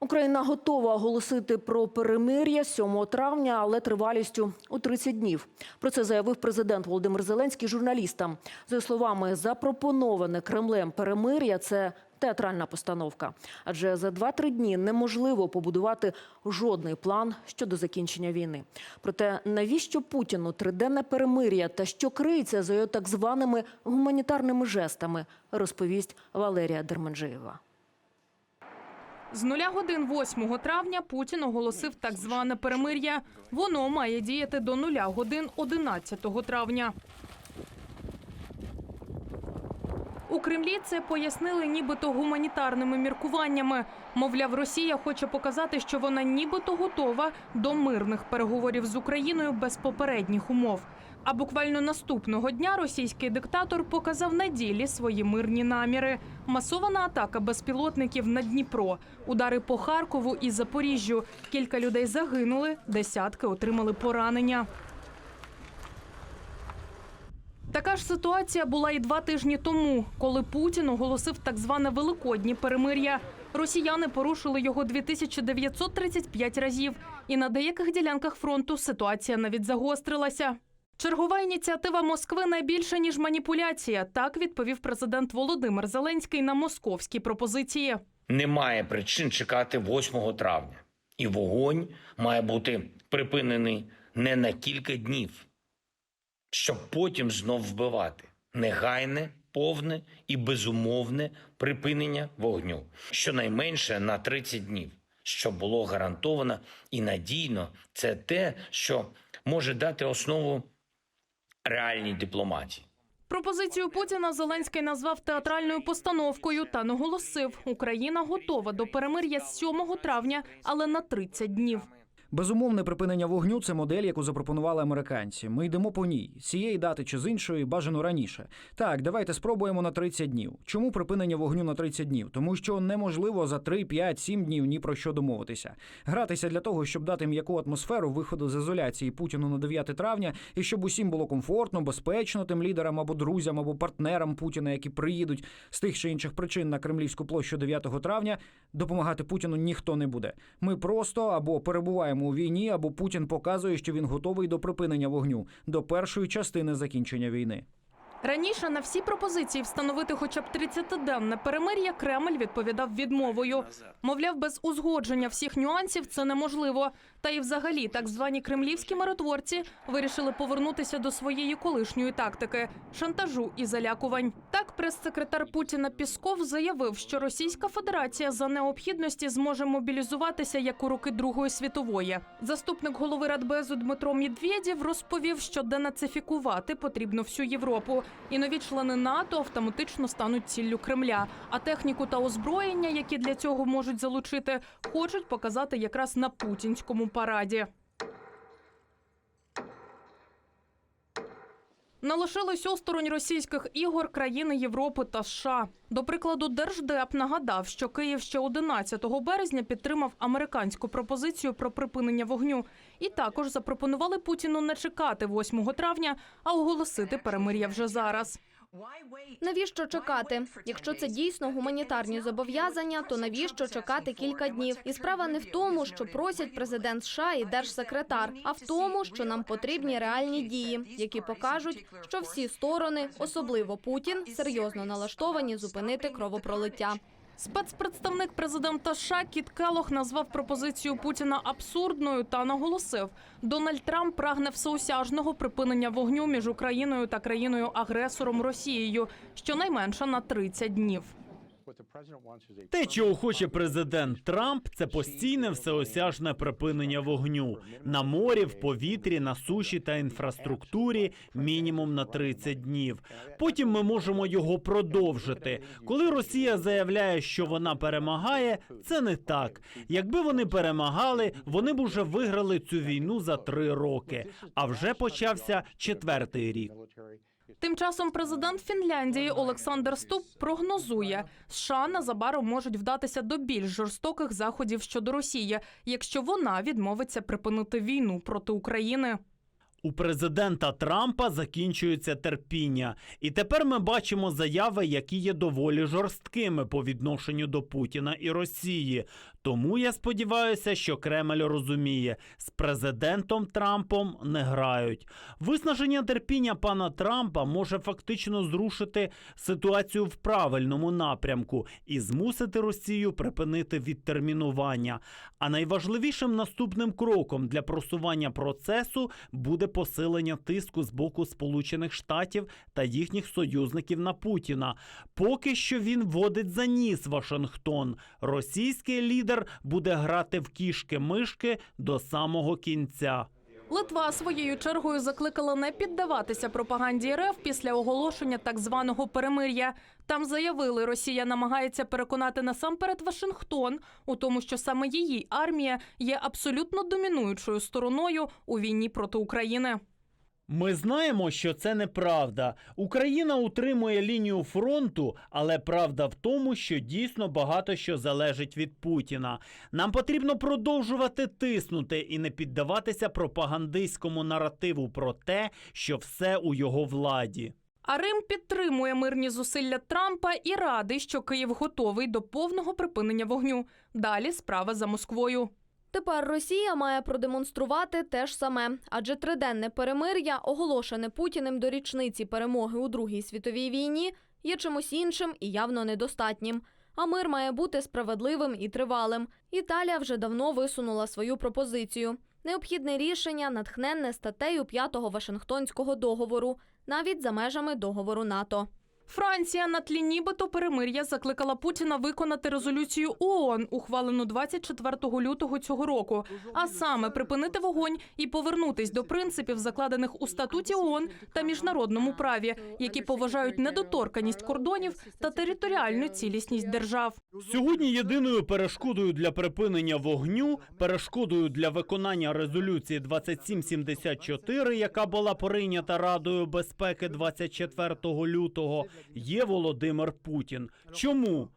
Україна готова оголосити про перемир'я 7 травня, але тривалістю у 30 днів. Про це заявив президент Володимир Зеленський журналістам. За словами, запропоноване Кремлем перемир'я це театральна постановка. Адже за 2-3 дні неможливо побудувати жодний план щодо закінчення війни. Проте навіщо Путіну триденне перемир'я та що криється за його так званими гуманітарними жестами, розповість Валерія Дерменджиєва. З нуля годин 8 травня Путін оголосив так зване перемир'я. Воно має діяти до нуля годин 11 травня. У Кремлі це пояснили нібито гуманітарними міркуваннями. Мовляв, Росія хоче показати, що вона нібито готова до мирних переговорів з Україною без попередніх умов. А буквально наступного дня російський диктатор показав на ділі свої мирні наміри. Масована атака безпілотників на Дніпро, удари по Харкову і Запоріжжю. Кілька людей загинули, десятки отримали поранення. Така ж ситуація була і два тижні тому, коли Путін оголосив так зване великоднє перемир'я. Росіяни порушили його 2935 разів, і на деяких ділянках фронту ситуація навіть загострилася. Чергова ініціатива Москви найбільше ніж маніпуляція. Так відповів президент Володимир Зеленський на московські пропозиції. Немає причин чекати 8 травня, і вогонь має бути припинений не на кілька днів, щоб потім знов вбивати. Негайне, повне і безумовне припинення вогню, щонайменше на 30 днів, щоб було гарантовано і надійно. Це те, що може дати основу реальній дипломатії. Пропозицію Путіна Зеленський назвав театральною постановкою та наголосив, Україна готова до перемир'я з 7 травня, але на 30 днів. Безумовне припинення вогню це модель, яку запропонували американці. Ми йдемо по ній цієї дати чи з іншої, бажано раніше. Так, давайте спробуємо на 30 днів. Чому припинення вогню на 30 днів? Тому що неможливо за 3, 5, 7 днів ні про що домовитися. Гратися для того, щоб дати м'яку атмосферу виходу з ізоляції Путіну на 9 травня, і щоб усім було комфортно, безпечно тим лідерам або друзям, або партнерам Путіна, які приїдуть з тих чи інших причин на Кремлівську площу 9 травня, допомагати Путіну ніхто не буде. Ми просто або перебуваємо у війні, або Путін показує, що він готовий до припинення вогню до першої частини закінчення війни. Раніше на всі пропозиції встановити хоча б 30-денне перемир'я Кремль відповідав відмовою. Мовляв, без узгодження всіх нюансів це неможливо. Та й взагалі так звані кремлівські миротворці вирішили повернутися до своєї колишньої тактики шантажу і залякувань. Так, прес-секретар Путіна Пісков заявив, що Російська Федерація за необхідності зможе мобілізуватися як у роки Другої світової. Заступник голови Радбезу Дмитро Медведєв розповів, що денацифікувати потрібно всю Європу, і нові члени НАТО автоматично стануть ціллю Кремля. А техніку та озброєння, які для цього можуть залучити, хочуть показати якраз на путінському параді. Не лишились осторонь російських ігор країни Європи та США. До прикладу, Держдеп нагадав, що Київ ще 11 березня підтримав американську пропозицію про припинення вогню, і також запропонували Путіну не чекати 8 травня, а оголосити перемир'я вже зараз. Навіщо чекати? Якщо це дійсно гуманітарні зобов'язання, то навіщо чекати кілька днів? І справа не в тому, що просять президент США і держсекретар, а в тому, що нам потрібні реальні дії, які покажуть, що всі сторони, особливо Путін, серйозно налаштовані зупинити кровопролиття. Спецпредставник президента США Кіт Келох назвав пропозицію Путіна абсурдною та наголосив, Дональд Трамп прагне всеосяжного припинення вогню між Україною та країною-агресором Росією, щонайменше на 30 днів. Те, чого хоче президент Трамп, це постійне всеосяжне припинення вогню на морі, в повітрі, на суші та інфраструктурі мінімум на 30 днів. Потім ми можемо його продовжити. Коли Росія заявляє, що вона перемагає, це не так. Якби вони перемагали, вони б уже виграли цю війну за три роки. А вже почався четвертий рік. Тим часом президент Фінляндії Олександр Ступ прогнозує, США незабаром можуть вдатися до більш жорстоких заходів щодо Росії, якщо вона відмовиться припинити війну проти України. У президента Трампа закінчується терпіння, і тепер ми бачимо заяви, які є доволі жорсткими по відношенню до Путіна і Росії. Тому я сподіваюся, що Кремль розуміє, з президентом Трампом не грають. Виснаження терпіння пана Трампа може фактично зрушити ситуацію в правильному напрямку і змусити Росію припинити відтермінування. А найважливішим наступним кроком для просування процесу буде посилення тиску з боку Сполучених Штатів та їхніх союзників на Путіна. Поки що він водить за ніс Вашингтон. Російський лідер буде грати в кішки-мишки до самого кінця. Литва своєю чергою закликала не піддаватися пропаганді РФ після оголошення так званого перемир'я. Там заявили, Росія намагається переконати насамперед Вашингтон у тому, що саме її армія є абсолютно домінуючою стороною у війні проти України. Ми знаємо, що це неправда. Україна утримує лінію фронту, але правда в тому, що дійсно багато що залежить від Путіна. Нам потрібно продовжувати тиснути і не піддаватися пропагандистському наративу про те, що все у його владі. А Рим підтримує мирні зусилля Трампа і радий, що Київ готовий до повного припинення вогню. Далі справа за Москвою. Тепер Росія має продемонструвати те ж саме, адже триденне перемир'я, оголошене Путіним до річниці перемоги у Другій світовій війні, є чимось іншим і явно недостатнім. А мир має бути справедливим і тривалим. Італія вже давно висунула свою пропозицію. Необхідне рішення натхненне статтею 5 Вашингтонського договору, навіть за межами договору НАТО. Франція на тлі нібито перемир'я закликала Путіна виконати резолюцію ООН, ухвалену 24 лютого цього року, а саме припинити вогонь і повернутись до принципів, закладених у статуті ООН та міжнародному праві, які поважають недоторканість кордонів та територіальну цілісність держав. Сьогодні єдиною перешкодою для припинення вогню, перешкодою для виконання резолюції 2774, яка була прийнята Радою безпеки 24 лютого, є Володимир Путін. Чому?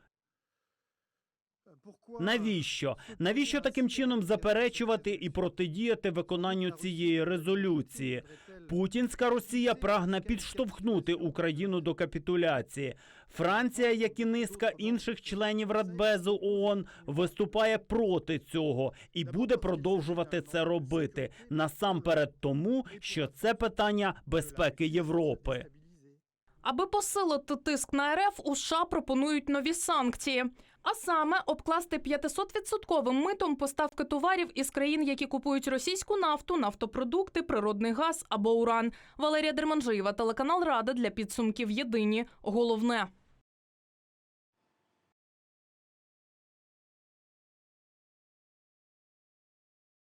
Навіщо? Навіщо таким чином заперечувати і протидіяти виконанню цієї резолюції? Путінська Росія прагне підштовхнути Україну до капітуляції. Франція, як і низка інших членів Радбезу ООН, виступає проти цього і буде продовжувати це робити насамперед тому, що це питання безпеки Європи. Аби посилити тиск на РФ, у США пропонують нові санкції. А саме обкласти 500-відсотковим митом поставки товарів із країн, які купують російську нафту, нафтопродукти, природний газ або уран. Валерія Дерманжиєва, телеканал Рада для підсумків Єдині. Головне.